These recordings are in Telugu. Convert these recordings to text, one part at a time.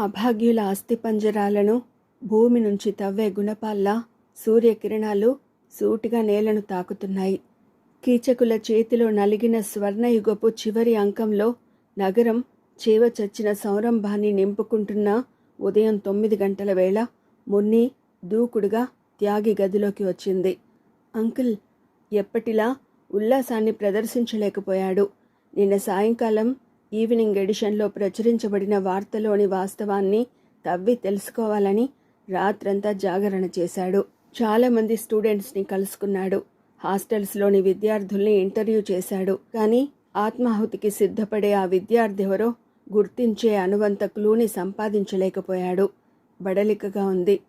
అభాగ్యుల అస్థిపంజరాలను భూమి నుంచి తవ్వే గుణపాల్లా సూర్యకిరణాలు సూటిగా నేలను తాకుతున్నాయి. కీచకుల చేతిలో నలిగిన స్వర్ణయుగపు చివరి అంకంలో నగరం చేవ చచ్చిన సంరంభాన్ని నింపుకుంటున్న ఉదయం తొమ్మిది గంటల వేళ మున్ని దూకుడుగా త్యాగి గదిలోకి వచ్చింది. అంకుల్ ఎప్పటిలా ఉల్లాసాన్ని ప్రదర్శించలేకపోయాడు. నిన్న సాయంకాలం ఈవినింగ్ ఎడిషన్లో ప్రచురించబడిన వార్తలోని వాస్తవాన్ని తవ్వి తెలుసుకోవాలని రాత్రంతా జాగరణ చేశాడు. చాలామంది స్టూడెంట్స్ని కలుసుకున్నాడు. హాస్టల్స్లోని విద్యార్థుల్ని ఇంటర్వ్యూ చేశాడు. కానీ ఆత్మాహుతికి సిద్ధపడే ఆ విద్యార్థి ఎవరో గుర్తించే అనువంత క్లూని సంపాదించలేకపోయాడు. బడలికగా ఉంది.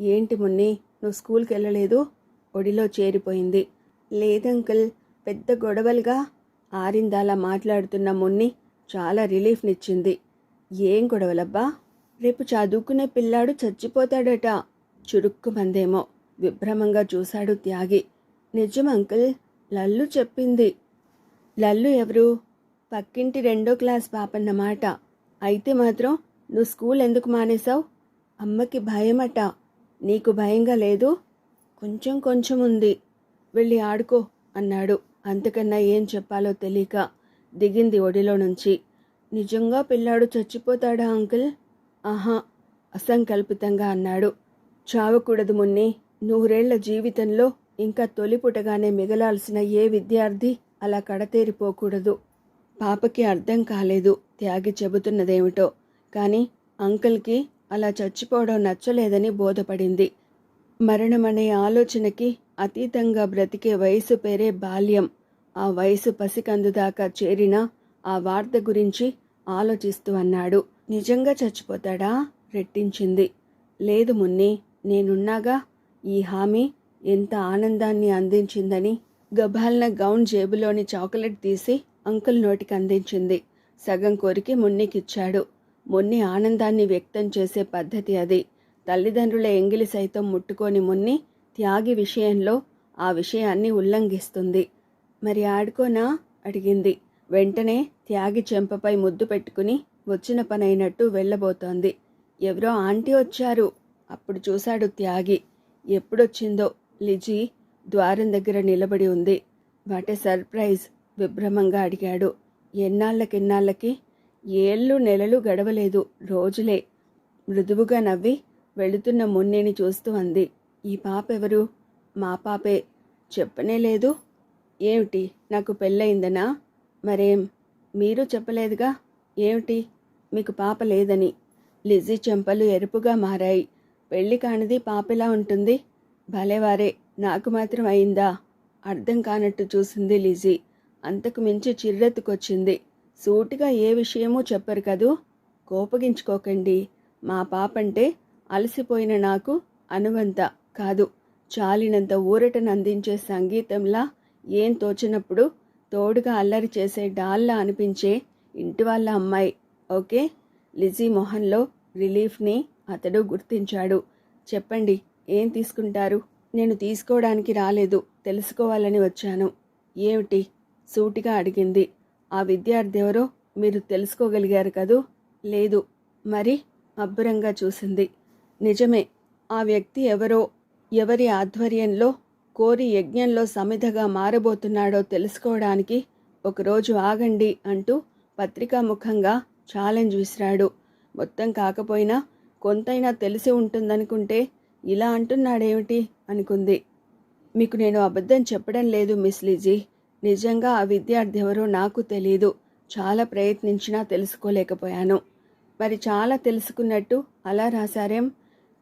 ఏంటి మున్ని నువ్వు స్కూల్కి వెళ్ళలేదు? ఒడిలో చేరిపోయింది. లేదంకల్ పెద్ద గొడవలుగా ఆరిందాలా మాట్లాడుతున్న మున్ని చాలా రిలీఫ్నిచ్చింది ఏం గొడవలబ్బా? రేపు చదువుకునే పిల్లాడు చచ్చిపోతాడట. చురుక్కుమందేమో విభ్రమంగా చూశాడు త్యాగి. నిజం అంకుల్ లల్లు చెప్పింది. లల్లు ఎవరు? పక్కింటి రెండో క్లాస్ పాపన్నమాట అయితే మాత్రం నువ్వు స్కూల్ ఎందుకు మానేశావు? అమ్మకి భయమట. నీకు భయంగా లేదు? కొంచెం కొంచెం ఉంది. వెళ్ళి ఆడుకో అన్నాడు. అంతకన్నా ఏం చెప్పాలో తెలియక దిగింది ఒడిలో నుంచి. నిజంగా పిల్లాడు చచ్చిపోతాడా అంకుల్? ఆహా అసంకల్పితంగా అన్నాడు. చావకూడదు మున్ని నూరేళ్ళ జీవితంలో ఇంకా తొలిపుటగానే మిగలాల్సిన ఏ విద్యార్థి అలా కడతేరిపోకూడదు. పాపకి అర్థం కాలేదు త్యాగి చెబుతున్నదేమిటో. కానీ అంకుల్కి అలా చచ్చిపోవడం నచ్చలేదని బోధపడింది. మరణమనే ఆలోచనకి అతీతంగా బ్రతికే వయసు పేరే బాల్యం. ఆ వయసు పసికందు దాకా చేరిన ఆ వార్త గురించి ఆలోచిస్తూ అన్నాడు. నిజంగా చచ్చిపోతాడా? రెట్టించింది. లేదు మున్ని నేనున్నాగా. ఈ హామీ ఎంత ఆనందాన్ని అందించిందని గభాల్న గౌన్ జేబులోని చాక్లెట్ తీసి అంకుల్ నోటికి అందించింది. సగం కోరికి మున్నికిచ్చాడు. మున్ని ఆనందాన్ని వ్యక్తం చేసే పద్ధతి అది. తల్లిదండ్రుల ఎంగిలి సైతం ముట్టుకొని మున్ని త్యాగి విషయంలో ఆ విషయాన్ని ఉల్లంఘిస్తుంది. మరి ఆడుకోనా? అడిగింది. వెంటనే త్యాగి చెంపపై ముద్దు పెట్టుకుని వచ్చిన పనైనట్టు వెళ్ళబోతోంది. ఎవరో ఆంటీ వచ్చారు. అప్పుడు చూశాడు త్యాగి. ఎప్పుడొచ్చిందో లిజీ ద్వారం దగ్గర నిలబడి ఉంది. What a surprise! విభ్రమంగా అడిగాడు. ఎన్నాళ్ళకిన్నాళ్ళకి? ఏళ్ళు నెలలు గడవలేదు. రోజులే. మృదువుగా నవ్వి వెళుతున్న మున్నిని చూస్తూ అంది. ఈ పాప ఎవరు మా పాపే. చెప్పనే లేదు. ఏమిటి? నాకు పెళ్ళయిందనా? మరేం? మీరు చెప్పలేదుగా? ఏమిటి? మీకు పాప లేదని. లిజీ చెంపలు ఎరుపుగా మారాయి. పెళ్ళి కానిది పాపెలా ఉంటుంది. భలేవారే నాకు మాత్రం అయిందా? అర్థం కానట్టు చూసింది లిజీ అంతకు మించి చిర్రెత్తుకొచ్చింది. సూటిగా ఏ విషయమూ చెప్పరు కదూ? కోపగించుకోకండి. మా పాపంటే అలసిపోయిన నాకు అనువంత కాదు. చాలినంత ఊరటనందించే సంగీతంలా ఏం తోచినప్పుడు తోడుగా అల్లరి చేసే డాల్లా అనిపించే ఇంటి వాళ్ళ అమ్మాయి ఓకే? లిజీ మొహంలో రిలీఫ్ని అతడు గుర్తించాడు. చెప్పండి ఏం తీసుకుంటారు? నేను తీసుకోవడానికి రాలేదు తెలుసుకోవాలని వచ్చాను. ఏమిటి? సూటిగా అడిగింది. ఆ విద్యార్థి ఎవరో మీరు తెలుసుకోగలిగారు కదూ? లేదు. మరి? అబ్బురంగా చూసింది. నిజమే ఆ వ్యక్తి ఎవరో ఎవరి ఆధ్వర్యంలో కోరి యజ్ఞంలో సమిధగా మారబోతున్నాడో తెలుసుకోవడానికి ఒకరోజు ఆగండి అంటూ పత్రికాముఖంగా ఛాలెంజ్ విసిరాడు. మొత్తం కాకపోయినా కొంతైనా తెలిసి ఉంటుందనుకుంటే ఇలా అంటున్నాడేమిటి అనుకుంది. మీకు నేను అబద్ధం చెప్పడం లేదు మిస్ లిజీ. నిజంగా ఆ విద్యార్థి ఎవరో నాకు తెలియదు చాలా ప్రయత్నించినా తెలుసుకోలేకపోయాను. మరి చాలా తెలుసుకున్నట్టు అలా రాశారేం?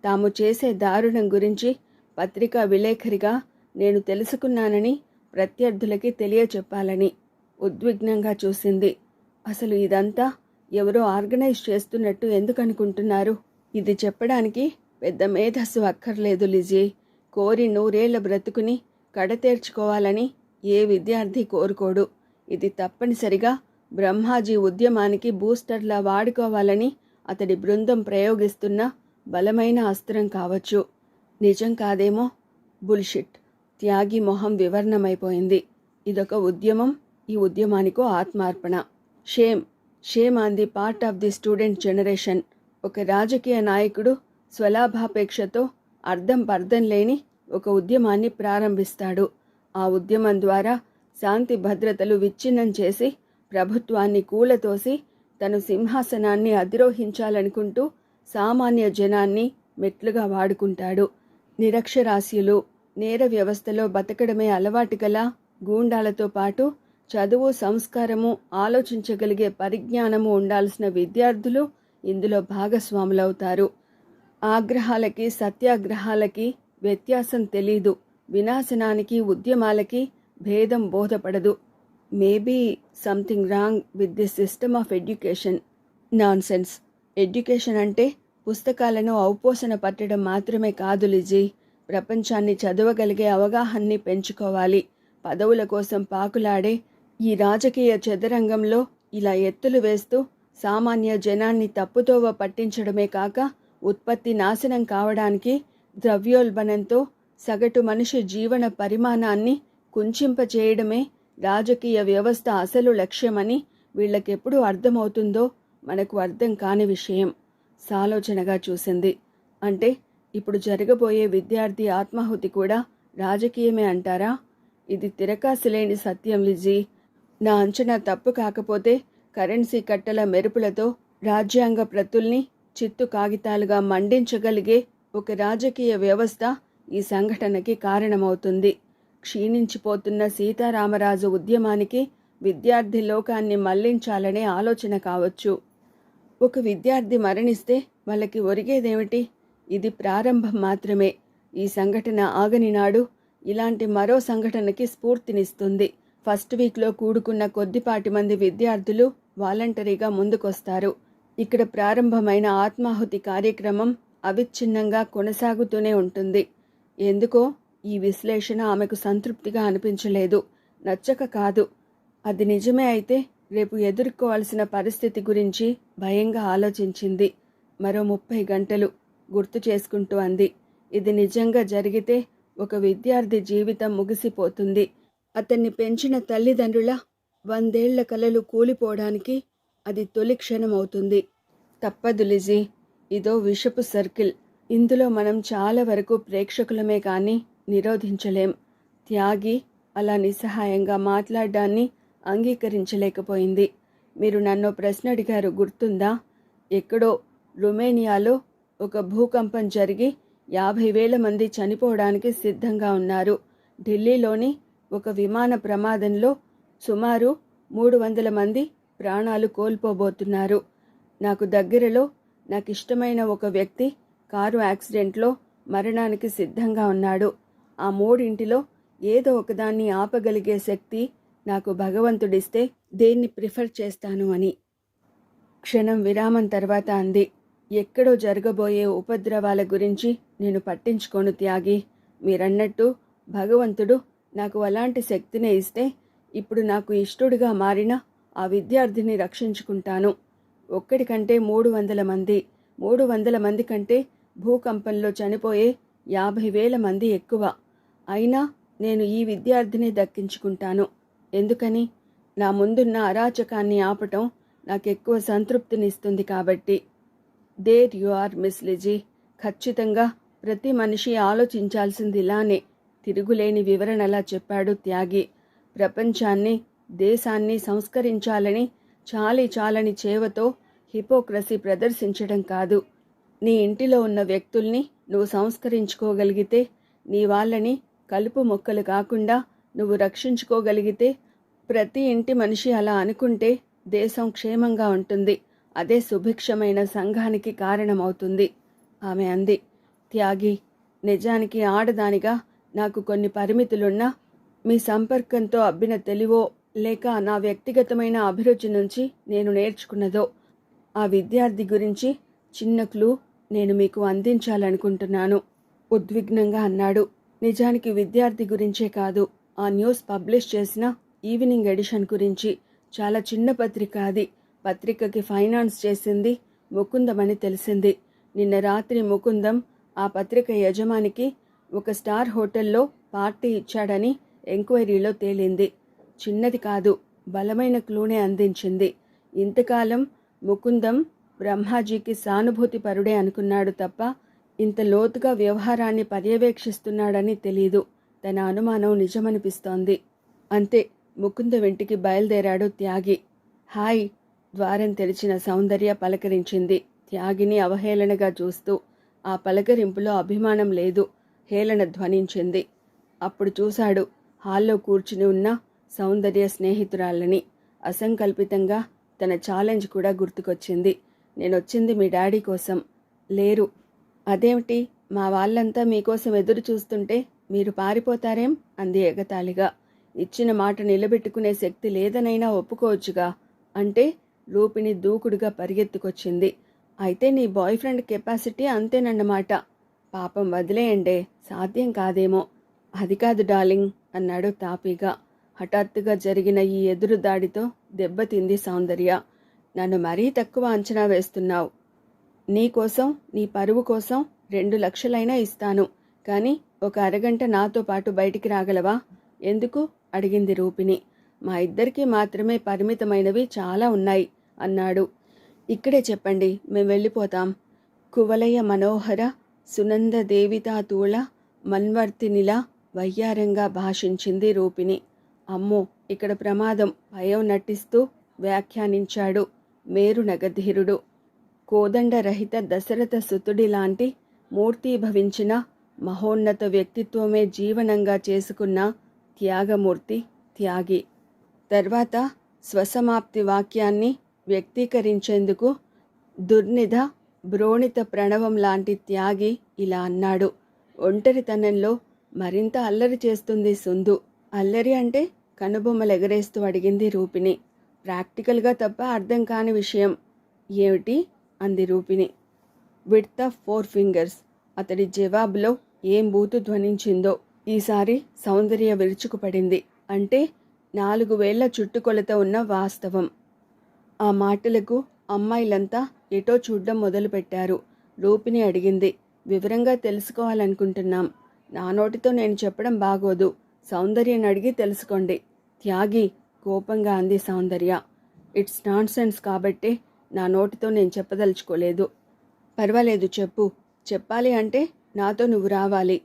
తాము చేసే దారుణం గురించి పత్రికా విలేఖరిగా నేను తెలుసుకున్నానని ప్రత్యర్థులకి తెలియచెప్పాలని ఉద్విగ్నంగా చూసింది. అసలు ఇదంతా ఎవరో ఆర్గనైజ్ చేస్తున్నట్టు ఎందుకు అనుకుంటున్నారు ఇది చెప్పడానికి పెద్ద మేధస్సు అక్కర్లేదు లిజీ. కోరి నూరేళ్ళ బ్రతుకుని కడతేర్చుకోవాలని ఏ విద్యార్థి కోరుకోడు. ఇది తప్పనిసరిగా బ్రహ్మాజీ ఉద్యమానికి బూస్టర్లా వాడుకోవాలని అతడి బృందం ప్రయోగిస్తున్న బలమైన అస్త్రం కావచ్చు. నిజం కాదేమో? బుల్షిట్. త్యాగి మొహం వివర్ణమైపోయింది. ఇదొక ఉద్యమం ఈ ఉద్యమానికో ఆత్మార్పణ. Shame shame on the part of the student generation. ఒక రాజకీయ నాయకుడు స్వలాభాపేక్షతో అర్థం పర్థం లేని ఒక ఉద్యమాన్ని ప్రారంభిస్తాడు. ఆ ఉద్యమం ద్వారా శాంతి భద్రతలు విచ్ఛిన్నం చేసి ప్రభుత్వాన్ని కూలతోసి తను సింహాసనాన్ని అధిరోహించాలనుకుంటూ సామాన్య జనాన్ని మెట్లుగా వాడుకుంటాడు. నిరక్షరాస్యులు నేర వ్యవస్థలో బతకడమే అలవాటు గల గూండాలతో పాటు చదువు సంస్కారము ఆలోచించగలిగే పరిజ్ఞానము ఉండాల్సిన విద్యార్థులు ఇందులో భాగస్వాములవుతారు. ఆగ్రహాలకి సత్యాగ్రహాలకి వ్యత్యాసం తెలీదు. వినాశనానికి ఉద్యమాలకి భేదం బోధపడదు. Maybe something wrong with the system of education. Nonsense education అంటే పుస్తకాలను ఔపోసన పట్టడం మాత్రమే కాదు లిజీ. ప్రపంచాన్ని చదవగలిగే అవగాహన్ని పెంచుకోవాలి. పదవుల కోసం పాకులాడే ఈ రాజకీయ చదరంగంలో ఇలా ఎత్తులు వేస్తూ సామాన్య జనాన్ని తప్పుతోవ పట్టించడమే కాక ఉత్పత్తి నాశనం కావడానికి ద్రవ్యోల్బణంతో సగటు మనిషి జీవన పరిమాణాన్ని కుంచింపచేయడమే రాజకీయ వ్యవస్థ అసలు లక్ష్యమని వీళ్ళకెప్పుడు అర్థమవుతుందో మనకు అర్థం కాని విషయం. సాలోచనగా చూసింది. అంటే ఇప్పుడు జరగబోయే విద్యార్థి ఆత్మాహుతి కూడా రాజకీయమే అంటారా? ఇది తిరకాసి లేని సత్యం లిజీ. నా అంచనా తప్పు కాకపోతే కరెన్సీ కట్టల మెరుపులతో రాజ్యాంగ ప్రతుల్ని చిత్తు కాగితాలుగా మండించగలిగే ఒక రాజకీయ వ్యవస్థ ఈ సంఘటనకి కారణమవుతుంది. క్షీణించిపోతున్న సీతారామరాజు ఉద్యమానికి విద్యార్థి లోకాన్ని మళ్ళించాలనే ఆలోచన కావచ్చు. ఒక విద్యార్థి మరణిస్తే వాళ్ళకి ఒరిగేదేమిటి? ఇది ప్రారంభం మాత్రమే. ఈ సంఘటన ఆగని నాడు ఇలాంటి మరో సంఘటనకి స్ఫూర్తినిస్తుంది. ఫస్ట్ వీక్లో కూడుకున్న కొద్దిపాటి మంది విద్యార్థులు వాలంటరీగా ముందుకొస్తారు. ఇక్కడ ప్రారంభమైన ఆత్మాహుతి కార్యక్రమం అవిచ్ఛిన్నంగా కొనసాగుతూనే ఉంటుంది. ఎందుకో ఈ విశ్లేషణ ఆమెకు సంతృప్తిగా అనిపించలేదు. నచ్చక కాదు. అది నిజమే అయితే రేపు ఎదుర్కోవాల్సిన పరిస్థితి గురించి భయంగా ఆలోచించింది. మరో ముప్పై గంటలు గుర్తు చేసుకుంటూ అంది. ఇది నిజంగా జరిగితే ఒక విద్యార్థి జీవితం ముగిసిపోతుంది. అతన్ని పెంచిన తల్లిదండ్రుల వందేళ్ళ కలలు కూలిపోవడానికి అది తొలి క్షణం అవుతుంది తప్పదు లిజీ. ఇదో విషపు సర్కిల్. ఇందులో మనం చాలా వరకు ప్రేక్షకులమే కానీ నిరోధించలేం. త్యాగి అలా నిస్సహాయంగా మాట్లాడడాన్ని అంగీకరించలేకపోయింది. మీరు నన్ను ప్రశ్న అడిగారు గుర్తుందా? ఎక్కడో రుమేనియాలో ఒక భూకంపం జరిగి యాభై వేల మంది చనిపోవడానికి సిద్ధంగా ఉన్నారు. ఢిల్లీలోని ఒక విమాన ప్రమాదంలో సుమారు మూడు వందల మంది ప్రాణాలు కోల్పోబోతున్నారు. నాకు దగ్గరలో నాకు ఇష్టమైన ఒక వ్యక్తి కారు యాక్సిడెంట్లో మరణానికి సిద్ధంగా ఉన్నాడు. ఆ మూడింటిలో ఏదో ఒకదాన్ని ఆపగలిగే శక్తి నాకు భగవంతుడిస్తే దేన్ని ప్రిఫర్ చేస్తాను అని. క్షణం విరామం తర్వాత అంది. ఎక్కడో జరగబోయే ఉపద్రవాల గురించి నేను పట్టించుకోను త్యాగి. మీరన్నట్టు భగవంతుడు నాకు అలాంటి శక్తినే ఇస్తే ఇప్పుడు నాకు ఇష్టుడిగా మారిన ఆ విద్యార్థిని రక్షించుకుంటాను. ఒక్కడికంటే మూడు వందల మంది మూడు వందల మంది కంటే భూకంపంలో చనిపోయే యాభై వేల మంది ఎక్కువ. అయినా నేను ఈ విద్యార్థిని దక్కించుకుంటాను. ఎందుకని? నా ముందున్న అరాచకాన్ని ఆపటం నాకు ఎక్కువ సంతృప్తినిస్తుంది కాబట్టి. There you are miss Lizzie ఖచ్చితంగా ప్రతి మనిషి ఆలోచించాల్సింది ఇలానే తిరుగులేని వివరణలా చెప్పాడు త్యాగి. ప్రపంచాన్ని దేశాన్ని సంస్కరించాలని చాలి చాలని చేవతో హిపోక్రసీ ప్రదర్శించడం కాదు. నీ ఇంటిలో ఉన్న వ్యక్తుల్ని నువ్వు సంస్కరించుకోగలిగితే నీ వాళ్ళని కలుపు మొక్కలు కాకుండా నువ్వు రక్షించుకోగలిగితే ప్రతి ఇంటి మనిషి అలా అనుకుంటే దేశం క్షేమంగా ఉంటుంది. అదే సుభిక్షమైన సంఘానికి కారణమవుతుంది. ఆమె అంది. త్యాగి నిజానికి ఆడదానిగా నాకు కొన్ని పరిమితులున్నా మీ సంపర్కంతో అబ్బిన తెలివో లేక నా వ్యక్తిగతమైన అభిరుచి నుంచి నేను నేర్చుకున్నదో ఆ విద్యార్థి గురించి చిన్న క్లూ నేను మీకు అందించాలనుకుంటున్నాను. ఉద్విగ్నంగా అన్నాడు. నిజానికి విద్యార్థి గురించే కాదు ఆ న్యూస్ పబ్లిష్ చేసిన ఈవినింగ్ ఎడిషన్ గురించి. చాలా చిన్న పత్రిక అది. పత్రికకి ఫైనాన్స్ చేసింది ముకుందం అని తెలిసింది. నిన్న రాత్రి ముకుందం ఆ పత్రిక యజమానికి ఒక స్టార్ హోటల్లో పార్టీ ఇచ్చాడని ఎంక్వైరీలో తేలింది. చిన్నది కాదు బలమైన క్లూనే అందించింది. ఇంతకాలం ముకుందం బ్రహ్మాజీకి సానుభూతి పరుడే అనుకున్నాడు తప్ప ఇంత లోతుగా వ్యవహారాన్ని పర్యవేక్షిస్తున్నాడని తెలీదు. తన అనుమానం నిజమనిపిస్తోంది. అంతే ముకుంద వెంటికి బయలుదేరాడు త్యాగి. హాయ్ ద్వారం తెరిచిన సౌందర్య పలకరించింది. త్యాగిని అవహేళనగా చూస్తూ ఆ పలకరింపులో అభిమానం లేదు హేళన ధ్వనించింది. అప్పుడు చూశాడు హాల్లో కూర్చుని ఉన్న సౌందర్య స్నేహితురాళ్ళని. అసంకల్పితంగా తన ఛాలెంజ్ కూడా గుర్తుకొచ్చింది. నేనొచ్చింది మీ డాడీ కోసం. లేరు. అదేమిటి? మా వాళ్ళంతా మీకోసం ఎదురు చూస్తుంటే మీరు పారిపోతారేం? అంది ఎగతాళిగా. ఇచ్చిన మాట నిలబెట్టుకునే శక్తి లేదనైనా ఒప్పుకోవచ్చుగా. అంటే రూపిణి దూకుడుగా పరిగెత్తుకొచ్చింది. అయితే నీ బాయ్ ఫ్రెండ్ కెపాసిటీ అంతేనన్నమాట. పాపం వదిలేయండే సాధ్యం కాదేమో. అది కాదు డార్లింగ్ అన్నాడు తాపీగా. హఠాత్తుగా జరిగిన ఈ ఎదురు దాడితో దెబ్బతింది సౌందర్య. నన్ను మరీ తక్కువ అంచనా వేస్తున్నావు. నీకోసం నీ పరువు కోసం రెండు లక్షలైనా ఇస్తాను. కానీ ఒక అరగంట నాతో పాటు బయటికి రాగలవా? ఎందుకు? అడిగింది రూపిణి. మా ఇద్దరికీ మాత్రమే పరిమితమైనవి చాలా ఉన్నాయి. అన్నాడు. ఇక్కడే చెప్పండి మేము వెళ్ళిపోతాం. కువలయ మనోహర సునంద దేవితాతూళ మన్వర్తినిలా వయ్యారంగా భాషించింది రూపిణి. అమ్మో ఇక్కడ ప్రమాదం. భయం నటిస్తూ వ్యాఖ్యానించాడు మేరు నగధీరుడు. కోదండరహిత దశరథ సుతుడి లాంటి మూర్తీభవించిన మహోన్నత వ్యక్తిత్వమే జీవనంగా చేసుకున్న త్యాగమూర్తి త్యాగి. తర్వాత స్వసమాప్తి వాక్యాన్ని వ్యక్తీకరించేందుకు దుర్నిధ బ్రోణిత ప్రణవం లాంటి త్యాగి ఇలా అన్నాడు. ఒంటరితనంలో మరింత అల్లరి చేస్తుంది సుందు. అల్లరి అంటే కనుబొమ్మలు ఎగరేస్తూ అడిగింది రూపిణి. ప్రాక్టికల్గా తప్ప అర్థం కాని విషయం. ఏమిటి? అంది రూపిణి. Width of four fingers. అతడి జవాబులో ఏం బూతు ధ్వనించిందో. ఈసారి సౌందర్య విరుచుకుపడింది. అంటే నాలుగు వేళ్ళ చుట్టుకొలత ఉన్న వాస్తవం. ఆ మాటలకు అమ్మాయిలంతా ఎటో చూడ్డం మొదలుపెట్టారు. రూపిని అడిగింది. వివరంగా తెలుసుకోవాలనుకుంటున్నాం. నా నోటితో నేను చెప్పడం బాగోదు. సౌందర్యని అడిగి తెలుసుకోండి. త్యాగి కోపంగా అంది సౌందర్య. ఇట్స్ నాన్ సెన్స్ కాబట్టి నా నోటితో నేను చెప్పదలుచుకోలేదు. పర్వాలేదు చెప్పు. చెప్పాలి అంటే నాతో నువ్వు రావాలి.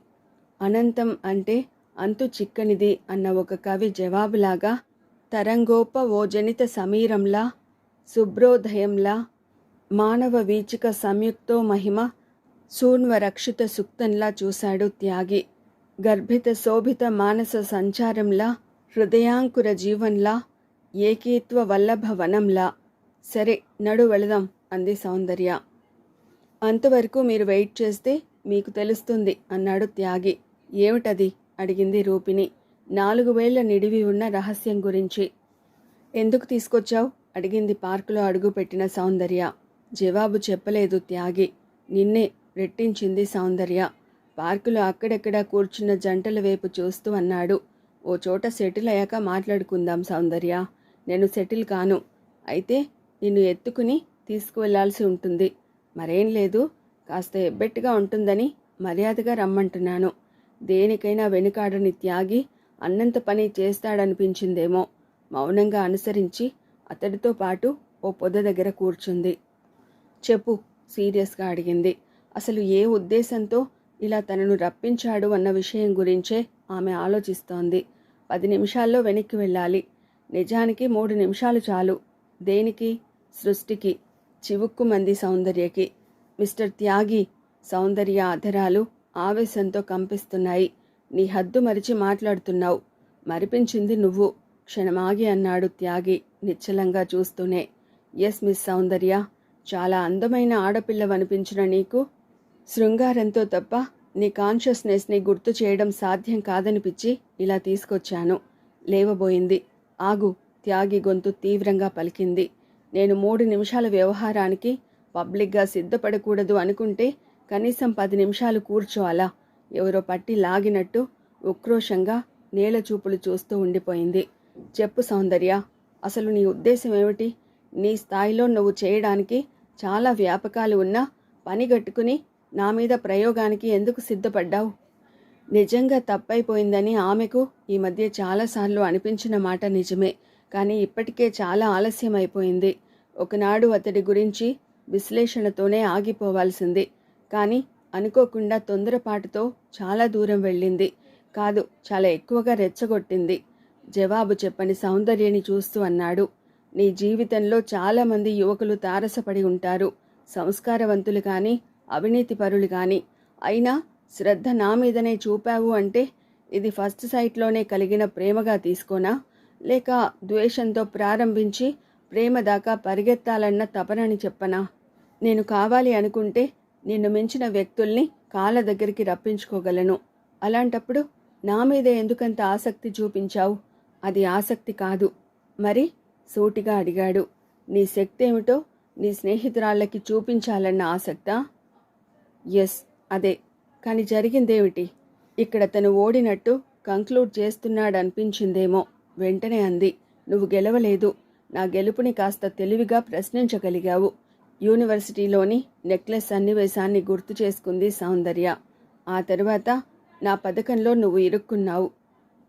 అనంతం అంటే అంతు చిక్కనిది అన్న ఒక కవి జవాబులాగా తరంగోప ఓ జనిత సమీరంలా శుభ్రోదయంలా మానవ వీచిక సంయుక్తో మహిమ శూన్వరక్షిత సుక్తంలా చూశాడు త్యాగి. గర్భిత శోభిత మానస సంచారంలా హృదయాంకుర జీవన్లా ఏకీత్వ వల్లభ వనంలా సరే నడు వెళదాం అంది సౌందర్య. అంతవరకు మీరు వెయిట్ చేస్తే మీకు తెలుస్తుంది అన్నాడు త్యాగి. ఏమిటది? అడిగింది రూపిణి. నాలుగు వేళ్ళ నిడివి ఉన్న రహస్యం గురించి. ఎందుకు తీసుకొచ్చావు? అడిగింది పార్కులో అడుగుపెట్టిన సౌందర్య. జవాబు చెప్పలేదు త్యాగి. నిన్నే రెట్టించింది సౌందర్య. పార్కులో అక్కడెక్కడ కూర్చున్న జంటల వైపు చూస్తూ అన్నాడు. ఓ చోట సెటిల్ అయ్యాక మాట్లాడుకుందాం సౌందర్య. నేను సెటిల్ కాను. అయితే నిన్ను ఎత్తుకుని తీసుకువెళ్ళాల్సి ఉంటుంది. మరేం లేదు. కాస్త ఎబ్బెట్టుగా ఉంటుందని మర్యాదగా రమ్మంటున్నాను. దేనికైనా వెనుకాడని త్యాగి అన్నంత పని చేస్తాడనిపించిందేమో. మౌనంగా అనుసరించి అతడితో పాటు ఓ పొద దగ్గర కూర్చుంది. చెప్పు సీరియస్గా అడిగింది. అసలు ఏ ఉద్దేశంతో ఇలా తనను రప్పించాడు అన్న విషయం గురించే ఆమె ఆలోచిస్తోంది. పది నిమిషాల్లో వెనక్కి వెళ్ళాలి. నిజానికి మూడు నిమిషాలు చాలు. దేనికి? సృష్టికి. చివుక్కుమంది సౌందర్యకి. మిస్టర్ త్యాగి సౌందర్య అధరాలు ఆవేశంతో కంపిస్తున్నాయి. నీ హద్దు మరిచి మాట్లాడుతున్నావు. మరిపించింది నువ్వు. క్షణమాగి అన్నాడు త్యాగి. నిశ్చలంగా చూస్తూనే ఎస్ మిస్ సౌందర్య చాలా అందమైన ఆడపిల్లవనిపించిన నీకు. శృంగారంతో తప్ప నీ కాన్షియస్నెస్ని గుర్తు చేయడం సాధ్యం కాదనిపించి ఇలా తీసుకొచ్చాను. లేవబోయింది. ఆగు త్యాగి గొంతు తీవ్రంగా పలికింది. నేను మూడు నిమిషాల వ్యవహారానికి పబ్లిక్గా సిద్ధపడకూడదు అనుకుంటే కనీసం పది నిమిషాలు కూర్చోవాలా ఎవరో పట్టి లాగినట్టు ఉక్రోషంగా నేల చూపులు చూస్తూ ఉండిపోయింది. చెప్పు సౌందర్య అసలు నీ ఉద్దేశం ఏమిటి? నీ స్థాయిలో నువ్వు చేయడానికి చాలా వ్యాపకాలు ఉన్నా పని గట్టుకుని నా మీద ప్రయోగానికి ఎందుకు సిద్ధపడ్డావు? నిజంగా తప్పైపోయిందని ఆమెకు ఈ మధ్య చాలాసార్లు అనిపించిన మాట నిజమే. కానీ ఇప్పటికే చాలా ఆలస్యం అయిపోయింది ఒకనాడు అతడి గురించి విశ్లేషణతోనే ఆగిపోవాల్సింది. కానీ అనుకోకుండా తొందరపాటుతో చాలా దూరం వెళ్ళింది. కాదు చాలా ఎక్కువగా రెచ్చగొట్టింది. జవాబు చెప్పని సౌందర్యని చూస్తూ అన్నాడు. నీ జీవితంలో చాలామంది యువకులు తారసపడి ఉంటారు. సంస్కారవంతులు కానీ అవినీతిపరులు కానీ అయినా శ్రద్ధ నా మీదనే చూపావు అంటే ఇది ఫస్ట్ సైట్లోనే కలిగిన ప్రేమగా తీసుకోనా? లేక ద్వేషంతో ప్రారంభించి ప్రేమ దాకా పరిగెత్తాలన్న తపనని చెప్పనా? నేను కావాలి అనుకుంటే నిన్ను మించిన వ్యక్తుల్ని కాళ్ళ దగ్గరికి రప్పించుకోగలను. అలాంటప్పుడు నా మీద ఎందుకంత ఆసక్తి చూపించావు? అది ఆసక్తి కాదు. మరి? సూటిగా అడిగాడు. నీ శక్తి ఏమిటో నీ స్నేహితురాళ్ళకి చూపించాలన్న ఆసక్తా? ఎస్ అదే. కానీ జరిగిందేమిటి? ఇక్కడ తను ఓడినట్టు కంక్లూడ్ చేస్తున్నాడనిపించిందేమో. వెంటనే అంది. నువ్వు గెలవలేదు. నా గెలుపుని కాస్త తెలివిగా ప్రశ్నించగలిగావు. యూనివర్సిటీలోని నెక్లెస్ సన్నివేశాన్ని గుర్తు చేసుకుంది సౌందర్య. ఆ తరువాత నా పథకంలో నువ్వు ఇరుక్కున్నావు.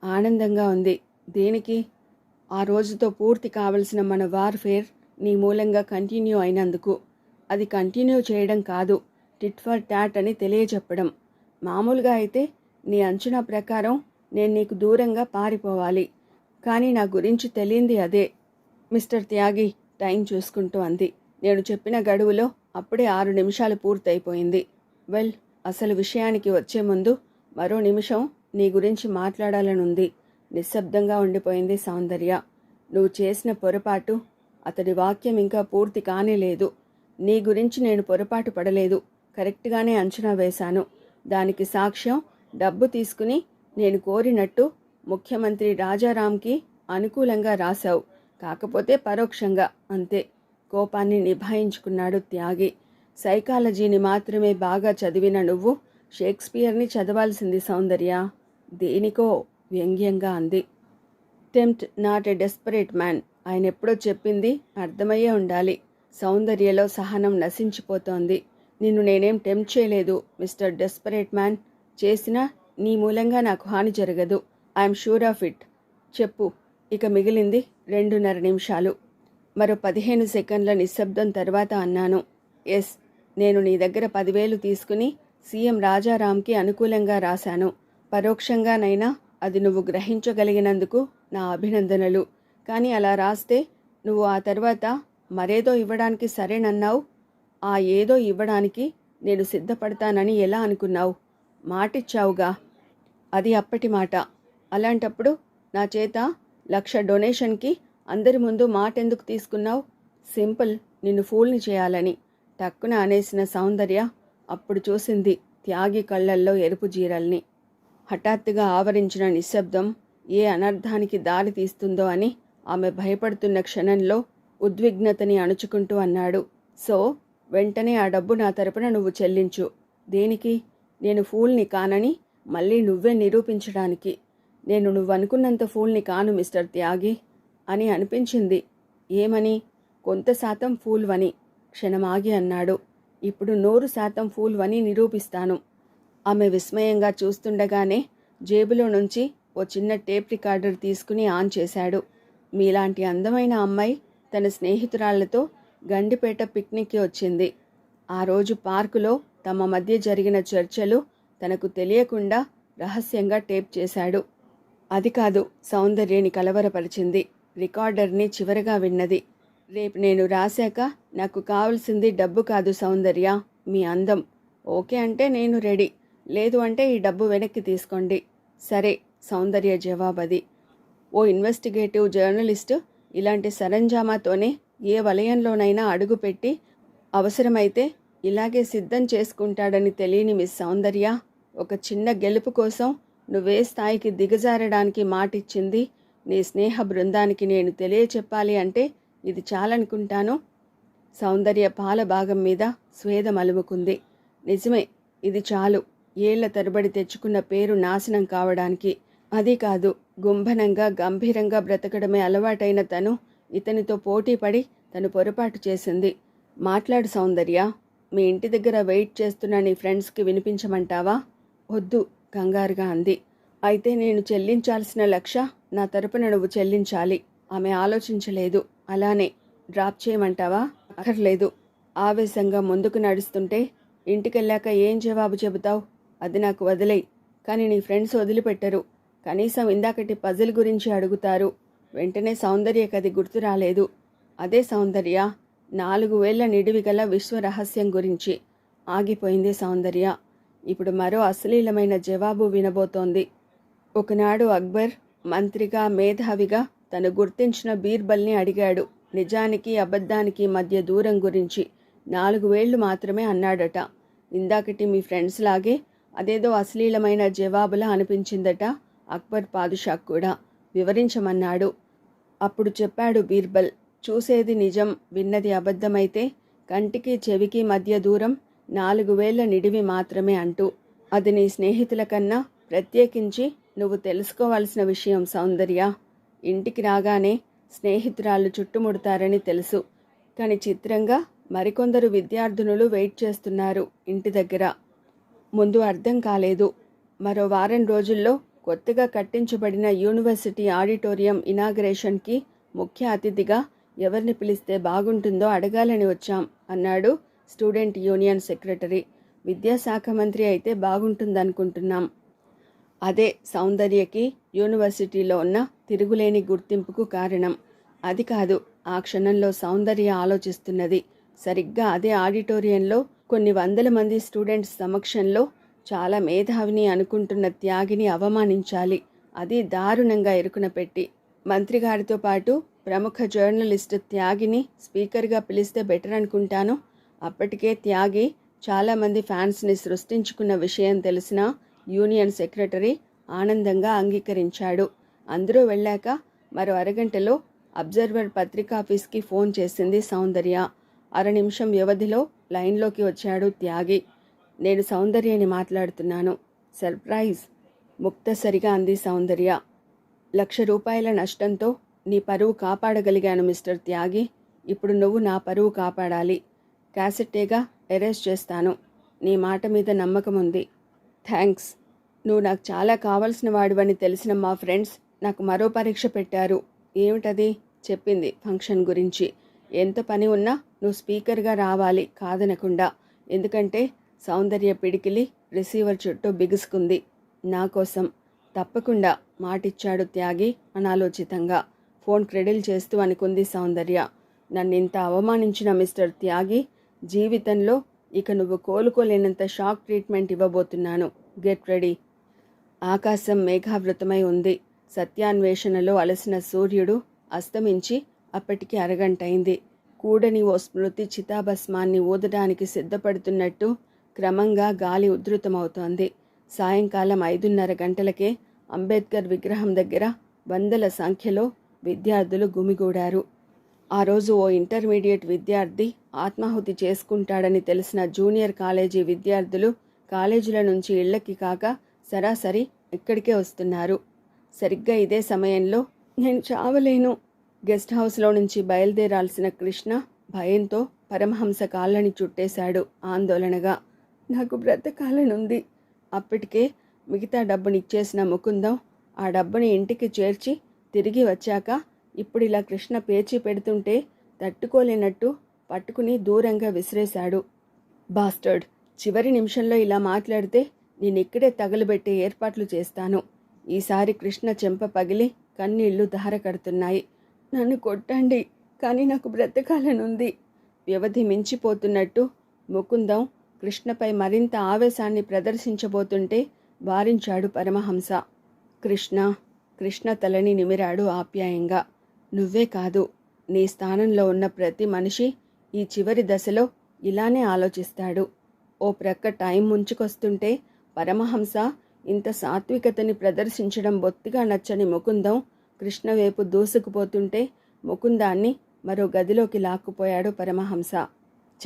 ఆనందంగా ఉంది. దేనికి? ఆ రోజుతో పూర్తి కావలసిన మన వార్ఫేర్ నీ మూలంగా కంటిన్యూ అయినందుకు. అది కంటిన్యూ చేయడం కాదు టిట్ ఫర్ టాట్ అని తెలియజెప్పడం. మామూలుగా అయితే నీ అంచనా ప్రకారం నేను నీకు దూరంగా పారిపోవాలి. కానీ నా గురించి తెలియంది అదే. మిస్టర్ త్యాగి టైం చూసుకుంటూ అంది. నేను చెప్పిన గడువులో అప్పుడే ఆరు నిమిషాలు పూర్తయిపోయింది. వెల్ అసలు విషయానికి వచ్చే ముందు మరో నిమిషం నీ గురించి మాట్లాడాలనుంది. నిశ్శబ్దంగా ఉండిపోయింది సౌందర్య. నువ్వు చేసిన పొరపాటు అతడి వాక్యం ఇంకా పూర్తి కానే లేదు నీ గురించి నేను పొరపాటు పడలేదు. కరెక్ట్గానే అంచనా వేశాను. దానికి సాక్ష్యం డబ్బు తీసుకుని నేను కోరినట్టు ముఖ్యమంత్రి రాజారాంకి అనుకూలంగా రాశావు. కాకపోతే పరోక్షంగా అంతే. కోపాన్ని నిభాయించుకున్నాడు త్యాగి. సైకాలజీని మాత్రమే బాగా చదివిన నువ్వు షేక్స్పియర్ని చదవాల్సింది సౌందర్య. దేనికో. వ్యంగ్యంగా అంది. Tempt not a desperate man. ఆయన ఎప్పుడో చెప్పింది అర్థమయ్యే ఉండాలి. సౌందర్యలో సహనం నశించిపోతోంది. నిన్ను నేనేం టెంప్ట్ చేయలేదు మిస్టర్ డెస్పరేట్ మ్యాన్. చేసినా నీ మూలంగా నాకు హాని జరగదు. I'm sure of it. చెప్పు. ఇక మిగిలింది రెండున్నర నిమిషాలు. మరో పదిహేను సెకండ్ల నిశ్శబ్దం తర్వాత అన్నాను. ఎస్. నేను నీ దగ్గర పదివేలు తీసుకుని సీఎం రాజారాంకి అనుకూలంగా రాశాను. పరోక్షంగానైనా అది నువ్వు గ్రహించగలిగినందుకు నా అభినందనలు. కానీ అలా రాస్తే నువ్వు ఆ తర్వాత మరేదో ఇవ్వడానికి సరేనన్నావు? ఆ ఏదో ఇవ్వడానికి నేను సిద్ధపడతానని ఎలా అనుకున్నావు? మాటిచ్చావుగా. అది అప్పటి మాట. అలాంటప్పుడు నా చేత లక్ష డొనేషన్కి అందరి ముందు మాట ఎందుకు తీసుకున్నావు? సింపుల్ నిన్ను ఫూల్ని చేయాలని. టక్కున అనేసిన సౌందర్య అప్పుడు చూసింది త్యాగి కళ్ళల్లో ఎరుపు జీరల్ని. హఠాత్తుగా ఆవరించిన నిశ్శబ్దం ఏ అనర్థానికి దారి తీస్తుందో అని ఆమె భయపడుతున్న క్షణంలో ఉద్విగ్నతని అణుచుకుంటూ అన్నాడు. సో వెంటనే ఆ డబ్బు నా తరపున నువ్వు చెల్లించు. దేనికి? నేను ఫూల్ని కానని మళ్ళీ నువ్వే నిరూపించడానికి. నేను నువ్వు అనుకున్నంత ఫూల్ని కాను మిస్టర్ త్యాగి అని అనిపించింది. ఏమని? కొంత శాతం ఫూల్వని క్షణమాగి అన్నాడు. ఇప్పుడు నూరు శాతం ఫూల్వని నిరూపిస్తాను. ఆమె విస్మయంగా చూస్తుండగానే జేబులో నుంచి ఓ చిన్న టేప్ రికార్డర్ తీసుకుని ఆన్ చేశాడు. మీలాంటి అందమైన అమ్మాయి తన స్నేహితురాళ్ళతో గండిపేట పిక్నిక్కి వచ్చింది. ఆ రోజు పార్కులో తమ మధ్య జరిగిన చర్చలు తనకు తెలియకుండా రహస్యంగా టేప్ చేశాడు. అది కాదు సౌందర్యని కలవరపరిచింది. రికార్డర్ని చివరగా విన్నది. రేపు నేను రాశాక నాకు కావలసింది డబ్బు కాదు సౌందర్య మీ అందం. ఓకే అంటే నేను రెడీ. లేదు అంటే ఈ డబ్బు వెనక్కి తీసుకోండి. సరే సౌందర్య జవాబది. ఓ ఇన్వెస్టిగేటివ్ జర్నలిస్టు ఇలాంటి సరంజామాతోనే ఏ వలయంలోనైనా అడుగుపెట్టి అవసరమైతే ఇలాగే సిద్ధం చేసుకుంటాడని తెలియని మిస్ సౌందర్య ఒక చిన్న గెలుపు కోసం నువ్వే స్థాయికి దిగజారడానికి మాటిచ్చింది. నీ స్నేహ బృందానికి నేను తెలియచెప్పాలి అంటే ఇది చాలనుకుంటాను. సౌందర్య పాల భాగం మీద స్వేదం అలుముకుంది నిజమే ఇది చాలు. ఏళ్ళ తరబడి తెచ్చుకున్న పేరు నాశనం కావడానికి. అది కాదు గుంభనంగా గంభీరంగా బ్రతకడమే అలవాటైన తను ఇతనితో పోటీపడి తను పొరపాటు చేసింది. మాట్లాడు సౌందర్య మీ ఇంటి దగ్గర వెయిట్ చేస్తున్న నీ ఫ్రెండ్స్కి వినిపించమంటావా? వద్దు కంగారుగా అంది. అయితే నేను చెల్లించాల్సిన లక్ష నా తరపున నువ్వు చెల్లించాలి. ఆమె ఆలోచించలేదు. అలానే డ్రాప్ చేయమంటావా? అక్కర్లేదు. ఆవేశంగా ముందుకు నడుస్తుంటే ఇంటికెళ్ళాక ఏం జవాబు చెబుతావు? అది నాకు వదిలేయి. కానీ నీ ఫ్రెండ్స్ వదిలిపెట్టరు. కనీసం ఇందాకటి పజిల్ గురించి అడుగుతారు. వెంటనే సౌందర్యకి అది గుర్తు రాలేదు. అదే సౌందర్య నాలుగు వేళ్ళ నిడివి గల విశ్వ రహస్యం గురించి. ఆగిపోయింది సౌందర్య. ఇప్పుడు మరో అశ్లీలమైన జవాబు వినబోతోంది. ఒకనాడు అక్బర్ మంత్రిగా మేధావిగా తను గుర్తించిన బీర్బల్ని అడిగాడు. నిజానికి అబద్ధానికి మధ్య దూరం గురించి. నాలుగు వేళ్ళు మాత్రమే అన్నాడట. ఇందాకటి మీ ఫ్రెండ్స్ లాగే అదేదో అశ్లీలమైన జవాబులా అనిపించిందట. అక్బర్ పాదుషా కూడా వివరించమన్నాడు. అప్పుడు చెప్పాడు బీర్బల్ చూసేది నిజం విన్నది అబద్ధమైతే కంటికి చెవికి మధ్య దూరం నాలుగు వేల నిడివి మాత్రమే అంటూ అది నీ స్నేహితుల కన్నా ప్రత్యేకించి నువ్వు తెలుసుకోవాల్సిన విషయం సౌందర్య. ఇంటికి రాగానే స్నేహితురాళ్ళు చుట్టుముడతారని తెలుసు. కానీ చిత్రంగా మరికొందరు విద్యార్థినులు వెయిట్ చేస్తున్నారు ఇంటి దగ్గర. ముందు అర్థం కాలేదు. మరో వారం రోజుల్లో కొత్తగా కట్టించబడిన యూనివర్సిటీ ఆడిటోరియం ఇనాగ్రేషన్కి ముఖ్య అతిథిగా ఎవరిని పిలిస్తే బాగుంటుందో అడగాలని వచ్చాం అన్నాడు స్టూడెంట్ యూనియన్ సెక్రటరీ. విద్యాశాఖ మంత్రి అయితే బాగుంటుందనుకుంటున్నాం. అదే సౌందర్యకి యూనివర్సిటీలో ఉన్న తిరుగులేని గుర్తింపుకు కారణం. అది కాదు ఆ క్షణంలో సౌందర్య ఆలోచిస్తున్నది. సరిగ్గా అదే ఆడిటోరియంలో కొన్ని వందల మంది స్టూడెంట్స్ సమక్షంలో చాలా మేధావిని అనుకుంటున్న త్యాగిని అవమానించాలి. అది దారుణంగా ఎరుకున పెట్టి మంత్రిగారితో పాటు ప్రముఖ జర్నలిస్ట్ త్యాగిని స్పీకర్గా పిలిస్తే బెటర్ అనుకుంటాను. అప్పటికే త్యాగి చాలామంది ఫ్యాన్స్ని సృష్టించుకున్న విషయం తెలిసిన యూనియన్ సెక్రటరీ ఆనందంగా అంగీకరించాడు. అందరూ వెళ్ళాక మరో అరగంటలో అబ్జర్వర్ పత్రికాఫీస్కి ఫోన్ చేసింది సౌందర్య. అర నిమిషం వ్యవధిలో లైన్లోకి వచ్చాడు త్యాగి. నేను సౌందర్యని మాట్లాడుతున్నాను. సర్ప్రైజ్! ముక్తసరిగా అంది సౌందర్య. లక్ష రూపాయల నష్టంతో నీ పరువు కాపాడగలిగాను మిస్టర్ త్యాగి. ఇప్పుడు నువ్వు నా పరువు కాపాడాలి. క్యాసెట్టేగా అరెస్ట్ చేస్తాను. నీ మాట మీద నమ్మకం ఉంది. థ్యాంక్స్! నువ్వు నాకు చాలా కావలసిన వాడివని తెలిసిన మా ఫ్రెండ్స్ నాకు మరో పరీక్ష పెట్టారు. ఏమిటది? చెప్పింది ఫంక్షన్ గురించి. ఎంత పని ఉన్నా నువ్వు స్పీకర్గా రావాలి కాదనకుండా. ఎందుకంటే సౌందర్య పిడికిలి రిసీవర్ చుట్టూ బిగుసుకుంది. నా కోసం తప్పకుండా మాటిచ్చాడు త్యాగి అనాలోచితంగా. ఫోన్ క్రెడిల్ చేస్తూ అనుకుంది సౌందర్య. నన్ను ఇంత అవమానించిన మిస్టర్ త్యాగి జీవితంలో ఇక నువ్వు కోలుకోలేనంత షాక్ ట్రీట్మెంట్ ఇవ్వబోతున్నాను. Get ready. ఆకాశం మేఘావృతమై ఉంది. సత్యాన్వేషణలో అలసిన సూర్యుడు అస్తమించి అప్పటికి అరగంటైంది కూడని ఓ స్మృతి చితాభస్మాన్ని ఊదడానికి సిద్ధపడుతున్నట్టు క్రమంగా గాలి ఉధృతమవుతోంది. సాయంకాలం ఐదున్నర గంటలకే అంబేద్కర్ విగ్రహం దగ్గర వందల సంఖ్యలో విద్యార్థులు గుమిగూడారు. ఆ రోజు ఓ ఇంటర్మీడియట్ విద్యార్థి ఆత్మాహుతి చేసుకుంటాడని తెలిసిన జూనియర్ కాలేజీ విద్యార్థులు కాలేజీల నుంచి ఇళ్ళకి కాక సరాసరి ఇక్కడికే వస్తున్నారు. సరిగ్గా ఇదే సమయంలో నేను చావలేను. గెస్ట్ హౌస్లో నుంచి బయలుదేరాల్సిన కృష్ణ భయంతో పరమహంస కాళ్ళని చుట్టేశాడు ఆందోళనగా. నాకు బ్రతకాలనుంది అప్పటికే మిగతా డబ్బునిచ్చేసిన ముకుందం ఆ డబ్బుని ఇంటికి చేర్చి తిరిగి వచ్చాక ఇప్పుడు ఇలా కృష్ణ పేచి పెడుతుంటే తట్టుకోలేనట్టు పట్టుకుని దూరంగా విసిరేశాడు. బాస్టర్డ్ చివరి నిమిషంలో ఇలా మాట్లాడితే నేను ఇక్కడే తగలబెట్టే ఏర్పాట్లు చేస్తాను. ఈసారి కృష్ణ చెంప పగిలి కన్నీళ్ళు ధార కడుతున్నాయి నన్ను కొట్టండి కానీ నాకు బ్రతకాలనుంది. వ్యవధి మించిపోతున్నట్టు ముకుందం కృష్ణపై మరింత ఆవేశాన్ని ప్రదర్శించబోతుంటే వారించాడు పరమహంస. కృష్ణ కృష్ణ తలని నిమిరాడు ఆప్యాయంగా. నువ్వే కాదు నీ స్థానంలో ఉన్న ప్రతి మనిషి ఈ చివరి దశలో ఇలానే ఆలోచిస్తాడు. ఓ ప్రక్క టైం ముంచుకొస్తుంటే పరమహంస ఇంత సాత్వికతని ప్రదర్శించడం బొత్తిగా నచ్చని ముకుందం కృష్ణ వైపు దూసుకుపోతుంటే ముకుందాన్ని మరో గదిలోకి లాక్కుపోయాడు పరమహంస.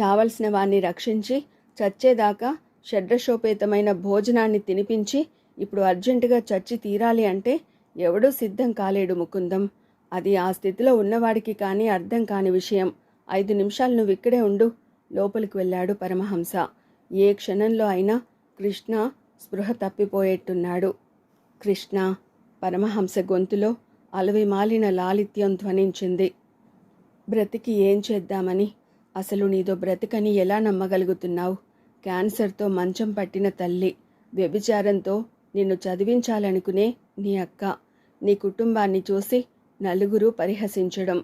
చావలసిన వాణ్ణి రక్షించి చచ్చేదాకా షడ్రశోపేతమైన భోజనాన్ని తినిపించి ఇప్పుడు అర్జెంటుగా చచ్చి తీరాలి అంటే ఎవడూ సిద్ధం కాలేడు ముకుందం. అది ఆ స్థితిలో ఉన్నవాడికి కానీ అర్థం కాని విషయం. ఐదు నిమిషాలు నువ్వు ఇక్కడే ఉండు లోపలికి వెళ్ళాడు పరమహంస. ఏ క్షణంలో అయినా కృష్ణ స్పృహ తప్పిపోయేట్టున్నాడు. కృష్ణ పరమహంస గొంతులో అలవిమాలిన లాలిత్యం ధ్వనించింది. బ్రతికి ఏం చేద్దామని? అసలు నీదో బ్రతికని ఎలా నమ్మగలుగుతున్నావు? క్యాన్సర్తో మంచం పట్టిన తల్లి వ్యభిచారంతో నిన్ను చదివించాలనుకునే నీ అక్క నీ కుటుంబాన్ని చూసి నలుగురు పరిహసించడం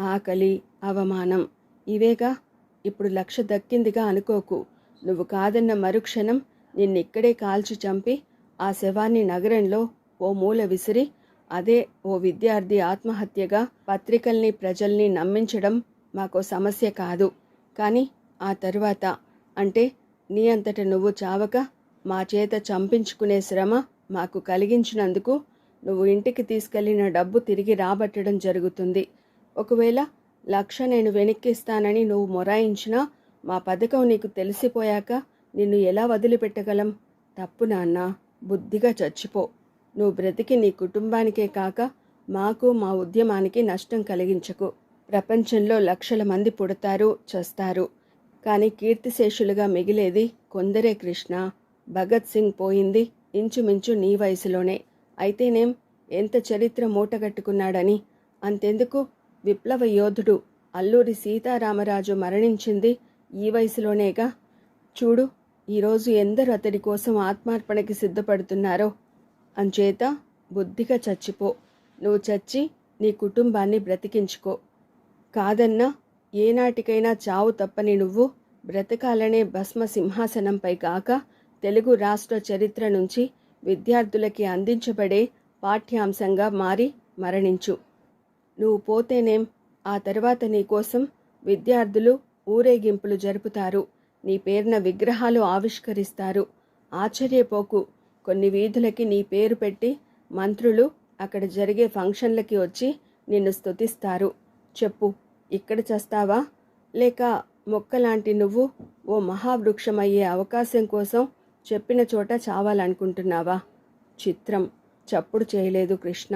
ఆకలి అవమానం ఇవేగా? ఇప్పుడు లక్ష దక్కిందిగా అనుకోకు. నువ్వు కాదన్న మరుక్షణం నిన్నిక్కడే కాల్చి చంపి ఆ శవాన్ని నగరంలో ఓ మూల విసిరి అదే ఓ విద్యార్థి ఆత్మహత్యగా పత్రికల్ని ప్రజల్ని నమ్మించడం మాకో సమస్య కాదు. కానీ ఆ తరువాత అంటే నీ అంతట నువ్వు చావక మా చేత చంపించుకునే శ్రమ మాకు కలిగించినందుకు నువ్వు ఇంటికి తీసుకెళ్ళిన డబ్బు తిరిగి రాబట్టడం జరుగుతుంది. ఒకవేళ లక్ష నేను వెనక్కిస్తానని నువ్వు మొరాయించినా మా పథకం నీకు తెలిసిపోయాక నిన్ను ఎలా వదిలిపెట్టగలం? తప్పు నాన్న బుద్ధిగా చచ్చిపో. నువ్వు బ్రతికి నీ కుటుంబానికే కాక మాకు మా ఉద్యమానికి నష్టం కలిగించకు. ప్రపంచంలో లక్షల మంది పుడతారు చస్తారు. కానీ కీర్తిశేషులుగా మిగిలేది కొందరే కృష్ణ. భగత్ సింగ్ పోయింది ఇంచుమించు నీ వయసులోనే. అయితేనేం ఎంత చరిత్ర మూటగట్టుకున్నాడని? అంతెందుకు? విప్లవ యోధుడు అల్లూరి సీతారామరాజు మరణించింది ఈ వయసులోనేగా. చూడు ఈరోజు ఎందరు అతడి కోసం ఆత్మార్పణకి సిద్ధపడుతున్నారో. అంచేత బుద్ధిగా చచ్చిపో. నువ్వు చచ్చి నీ కుటుంబాన్ని బ్రతికించుకో. కాదన్నా ఏనాటికైనా చావు తప్పని నువ్వు బ్రతకాలనే భస్మ సింహాసనంపై కాక తెలుగు రాష్ట్ర చరిత్ర నుంచి విద్యార్థులకి అందించబడే పాఠ్యాంశంగా మారి మరణించు. నువ్వు పోతేనేం ఆ తర్వాత నీకోసం విద్యార్థులు ఊరేగింపులు జరుపుతారు. నీ పేరున విగ్రహాలు ఆవిష్కరిస్తారు. ఆశ్చర్యపోకు. కొన్ని వీధులకి నీ పేరు పెట్టి మంత్రులు అక్కడ జరిగే ఫంక్షన్లకి వచ్చి నిన్ను స్తుతిస్తారు. చెప్పు ఇక్కడ చస్తావా? లేక మొక్కలాంటి నువ్వు ఓ మహావృక్షమయ్యే అవకాశం కోసం చెప్పిన చోట చావాలనుకుంటున్నావా? చిత్రం చప్పుడు చేయలేదు కృష్ణ.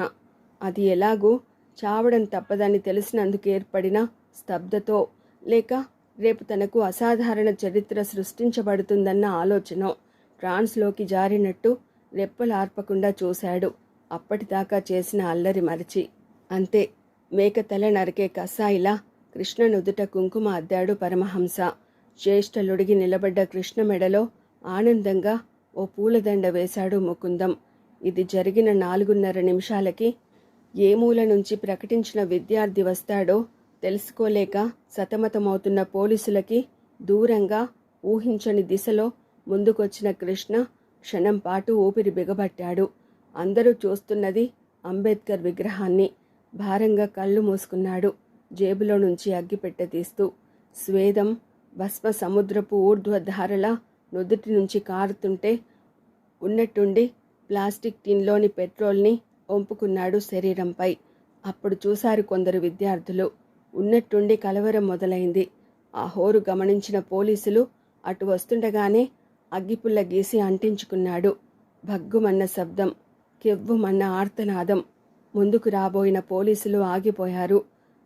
అది ఎలాగూ చావడం తప్పదని తెలిసినందుకు ఏర్పడిన స్తబ్దతో లేక రేపు తనకు అసాధారణ చరిత్ర సృష్టించబడుతుందన్న ఆలోచన ట్రాన్స్లోకి జారినట్టు రెప్పలార్పకుండా చూశాడు. అప్పటిదాకా చేసిన అల్లరి మరిచి. అంతే మేక తల నరికే కసాయిలా కృష్ణ నుదుట కుంకుమ అద్దాడు పరమహంస. జ్యేష్ఠలుడిగి నిలబడ్డ కృష్ణ మెడలో ఆనందంగా ఓ పూలదండ వేశాడు ముకుందం. ఇది జరిగిన నాలుగున్నర నిమిషాలకి ఏ మూల నుంచి ప్రకటించిన విద్యార్థి వస్తాడో తెలుసుకోలేక సతమతమవుతున్న పోలీసులకి దూరంగా ఊహించని దిశలో ముందుకొచ్చిన కృష్ణ క్షణం పాటు ఊపిరి బిగబట్టాడు. అందరూ చూస్తున్నది అంబేద్కర్ విగ్రహాన్ని. భారంగా కళ్ళు మూసుకున్నాడు. జేబులో నుంచి అగ్గిపెట్టె తీస్తూ స్వేదం భస్మ సముద్రపు ఊర్ధ్వధారల నుదుటి నుంచి కారుతుంటే ఉన్నట్టుండి ప్లాస్టిక్ టిన్లోని పెట్రోల్ని ఒంపుకున్నాడు శరీరంపై. అప్పుడు చూశారు కొందరు విద్యార్థులు. ఉన్నట్టుండి కలవరం మొదలైంది. ఆ హోరు గమనించిన పోలీసులు అటు వస్తుండగానే అగ్గిపుల్ల గీసి అంటించుకున్నాడు. భగ్గుమన్న శబ్దం కెవ్వుమన్న ఆర్తనాదం. ముందుకు రాబోయిన పోలీసులు ఆగిపోయారు.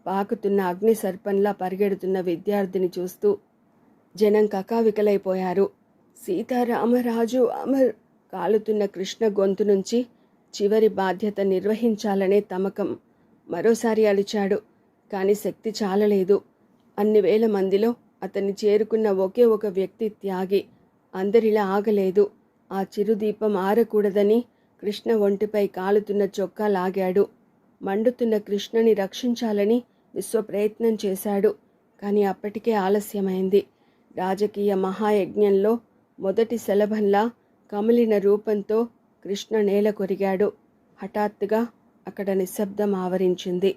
పాకుతున్న అగ్ని సర్పంలా పరిగెడుతున్న విద్యార్థిని చూస్తూ జనం కకావికలైపోయారు. సీతారామరాజు అమర్! కాలుతున్న కృష్ణ గొంతు నుంచి చివరి బాధ్యత నిర్వహించాలనే తమకం మరోసారి అలిచాడు కాని శక్తి చాలలేదు. అన్ని వేల మందిలో అతన్ని చేరుకున్న ఒకే ఒక వ్యక్తి త్యాగి అందరిలా ఆగలేదు. ఆ చిరుదీపం ఆరకూడదని కృష్ణ ఒంటిపై కాలుతున్న చొక్కా లాగాడు. మండుతున్న కృష్ణని రక్షించాలని విశ్వ ప్రయత్నం చేశాడు. కానీ అప్పటికే ఆలస్యమైంది. రాజకీయ మహాయజ్ఞంలో మొదటి శలభంలా కమిలిన రూపంతో కృష్ణ నేల కొరిగాడు. హఠాత్తుగా అక్కడ నిశ్శబ్దం ఆవరించింది.